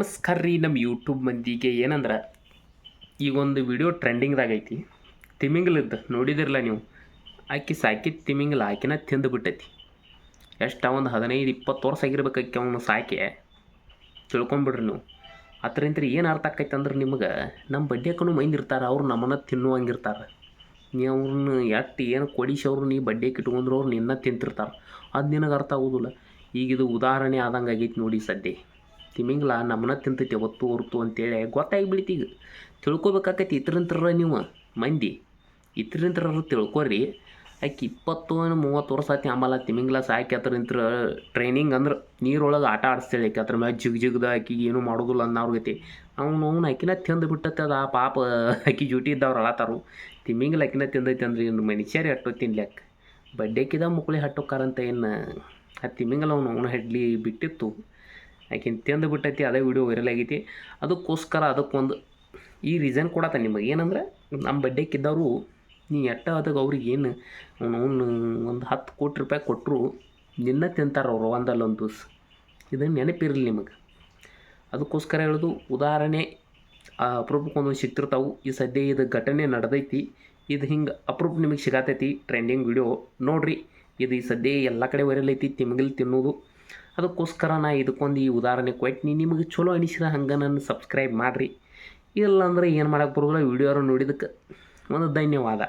ನಮಸ್ಕಾರ ರೀ ನಮ್ಮ ಯೂಟ್ಯೂಬ್ ಮಂದಿಗೆ ಏನಂದ್ರೆ, ಈಗ ಒಂದು ವಿಡಿಯೋ ಟ್ರೆಂಡಿಂಗ್ದಾಗ ಐತಿ. ಇದ್ದ ನೋಡಿದಿರಲ್ಲ ನೀವು? ಆಕಿ ಸಾಕಿ ತಿಮಿಂಗ್ಲ ಆಕಿನ ತಿಂದು ಬಿಟ್ಟೈತಿ. ಎಷ್ಟು ಒಂದು ಹದಿನೈದು, ಇಪ್ಪತ್ತು ವರ್ಷ ಆಗಿರ್ಬೇಕಾಕಿ ಅವನು ಸಾಕಿ. ತಿಳ್ಕೊಂಬಿಡ್ರಿ ನೀವು. ಅದರಿಂದ ಏನು ಅರ್ಥ ಆಕೈತೆ ಅಂದ್ರೆ ನಿಮ್ಗೆ ನಮ್ಮ ಬಡ್ಡೆಕ್ಕೂ ಮೈಂದ್ ಇರ್ತಾರೆ, ಅವ್ರು ನಮ್ಮನ್ನ ತಿನ್ನುವಂಗಿರ್ತಾರೆ ನೀ ಅವ್ರನ್ನ ಎಟ್ಟು ಏನು ಕೊಡಿಸಿ ಅವ್ರು ನೀ ಬಡ್ಡೆ ಇಟ್ಕೊಂಡ್ರು ಅವ್ರು ನಿನ್ನ ತಿಂತಿರ್ತಾರೆ. ಅದು ನಿನಗೆ ಅರ್ಥ ಆಗೋದಿಲ್ಲ. ಈಗ ಇದು ಉದಾಹರಣೆ ಆದಂಗೆ ಆಗೈತಿ ನೋಡಿ ಸದ್ಯ. ತಿಮಿಂಗ್ಲ ನಮ್ಮನ್ನ ತಿಂತೈತಿ ಒತ್ತು ಹೊರ್ತು ಅಂತೇಳಿ ಗೊತ್ತಾಗಿ ಈಗ. ತಿಳ್ಕೊಬೇಕಾಕೈತಿ ಇತರಂತರ ನೀವು, ಮಂದಿ. ಇತರಂತರ ತಿಳ್ಕೊರಿ. ಆಕೆ ಇಪ್ಪತ್ತು ಮೂವತ್ತು ವರ್ಷ ಆತಿ ಆಮೇಲೆ ತಿಮಿಂಗ್ಲ ಸಾಕಿ ಅದ್ರಂತ್ರ ಟ್ರೈನಿಂಗ್ ಅಂದ್ರೆ ನೀರೊಳಗೆ ಆಟ ಆಡಿಸ್ತೇಳಿ ಆಕೆ. ಅದ್ರ ಮ್ಯಾಗ ಜಿಗ್ ಜಿಗ್ದ ಆಕಿಗೆ ಏನೂ ಮಾಡೋದಿಲ್ಲ ಅನ್ನೋರ್ಗೈತಿ. ಅವ್ನು ಅವ್ನು ಆಕಿನ ತಿಂದು ಬಿಟ್ಟತ್ತೆ ಅದು ಆ ಪಾಪ ಆಕಿ ಜೂಟಿ ಇದ್ದವ್ರು ಅಳತಾರು. ತಿಮಿಂಗ್ಲ ಆಕಿನ ತಿಂದೈತೆ ಅಂದ್ರೆ ಇನ್ನು ಮನುಷ್ಯರೇ ಅಟ್ಟು ತಿನ್ಲ್ಯಾಕ ಬಡ್ಡೆಕಿದ ಮುಕ್ಳಿ ಹಟ್ಟೋಕಾರಂತ ಏನು ಆ ತಿಮಿಂಗಲ ಅವನು ಅವನು ಹೆಡ್ಲಿ ಬಿಟ್ಟಿತ್ತು. ಆಕಿನ ತಿಂದು ಬಿಟ್ಟೈತಿ, ಅದೇ ವಿಡಿಯೋ ವೈರಲ್ ಆಗೈತಿ. ಅದಕ್ಕೋಸ್ಕರ ಅದಕ್ಕೊಂದು ಈ ರೀಸನ್ ಕೊಡತ್ತ ನಿಮಗೆ. ಏನಂದ್ರೆ ನಮ್ಮ ಬಡ್ಡೆಕ್ಕಿದ್ದವರು ನೀ ಎಟ್ಟ ಅದಕ್ಕೆ ಅವ್ರಿಗೆ ಏನು, ಅವನು ಒಂದು ಹತ್ತು ಕೋಟಿ ರೂಪಾಯಿ ಕೊಟ್ಟರು ನಿನ್ನ ತಿಂತಾರೆ ಅವರು ಒಂದಲ್ಲೊಂದು ದಿವ್ಸ. ಇದನ್ನು ನೆನಪಿರಲಿ ನಿಮಗೆ. ಅದಕ್ಕೋಸ್ಕರ ಹೇಳೋದು, ಉದಾಹರಣೆ ಅಪರೂಪಕ್ಕೊಂದು ಸಿಗ್ತಿರ್ತಾವು ಈ ಸದ್ಯ ಇದು ಘಟನೆ ನಡೆದೈತಿ. ಇದು ಹಿಂಗೆ ಅಪರೂಪ ನಿಮಗೆ ಸಿಗತೈತಿ. ಟ್ರೆಂಡಿಂಗ್ ವಿಡಿಯೋ ನೋಡ್ರಿ, ಇದು ಈ ಸದ್ಯ ಎಲ್ಲ ಕಡೆ ವೈರಲ್ ಐತಿ. ತಿಮಗಿಲ್ ತಿನ್ನೋದು. ಅದಕ್ಕೋಸ್ಕರ ನಾ ಇದಕ್ಕೊಂದು ಈ ಉದಾಹರಣೆ ಕೊಟ್ಟು ನಿಮಗೆ ಚಲೋ ಅನಿಸಿದ ಹಂಗೆ ನನ್ನ ಸಬ್ಸ್ಕ್ರೈಬ್ ಮಾಡಿರಿ. ಇಲ್ಲ ಅಂದ್ರೆ ಏನು ಮಾಡಕ್ಕೆ ಬರೋದಿಲ್ಲ ವಿಡಿಯೋರು ನೋಡಿದಕ್ಕೆ ಒಂದು ಧನ್ಯವಾದ.